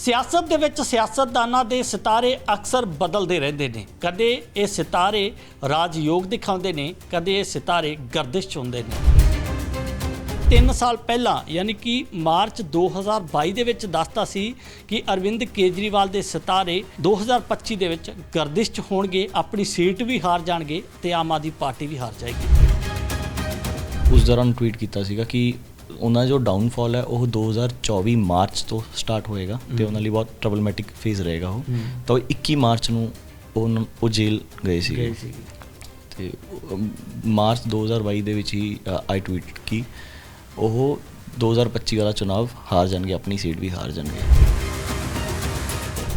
ਸਿਆਸਤ ਦੇ ਵਿੱਚ ਸਿਆਸਤਦਾਨਾਂ ਦੇ ਸਿਤਾਰੇ ਅਕਸਰ ਬਦਲਦੇ ਰਹਿੰਦੇ ਨੇ। ਕਦੇ ਇਹ ਸਿਤਾਰੇ ਰਾਜਯੋਗ ਦਿਖਾਉਂਦੇ ਨੇ, ਕਦੇ ਇਹ ਸਿਤਾਰੇ ਗਰਦਿਸ਼ 'ਚ ਹੁੰਦੇ ਨੇ। 3 ਸਾਲ ਪਹਿਲਾਂ, ਯਾਨੀ ਕਿ ਮਾਰਚ 2022 ਦੇ ਵਿੱਚ ਦੱਸਤਾ ਸੀ ਕਿ ਅਰਵਿੰਦ ਕੇਜਰੀਵਾਲ ਦੇ ਸਿਤਾਰੇ 2025 ਦੇ ਵਿੱਚ ਗਰਦਿਸ਼ 'ਚ ਹੋਣਗੇ, ਆਪਣੀ ਸੀਟ ਵੀ ਹਾਰ ਜਾਣਗੇ ਤੇ ਆਮ ਆਦਮੀ ਪਾਰਟੀ ਵੀ ਹਾਰ ਜਾਏਗੀ। ਉਸ ਦੌਰਾਨ ਟਵੀਟ ਕੀਤਾ ਸੀਗਾ ਕਿ ਉਹਨਾਂ ਜੋ ਡਾਊਨਫਾਲ ਹੈ ਉਹ 2024 ਮਾਰਚ ਤੋਂ ਸਟਾਰਟ ਹੋਏਗਾ ਤੇ ਉਹਨਾਂ ਲਈ ਬਹੁਤ ਟਰਬਲਮੈਟਿਕ ਫੇਜ਼ ਰਹੇਗਾ ਉਹ। ਤਾਂ ਉਹ 21 ਮਾਰਚ ਨੂੰ ਉਹ ਉਹ ਜੇਲ੍ਹ ਗਏ ਸੀ ਤੇ ਮਾਰਚ 2022 ਦੇ ਵਿੱਚ ਹੀ ਆਈ ਟਵੀਟ ਕੀ ਉਹ 2025 ਵਾਲਾ ਚੁਣਾਵ ਹਾਰ ਜਾਣਗੇ ਆਪਣੀ ਸੀਟ ਵੀ ਹਾਰ ਜਾਣਗੇ।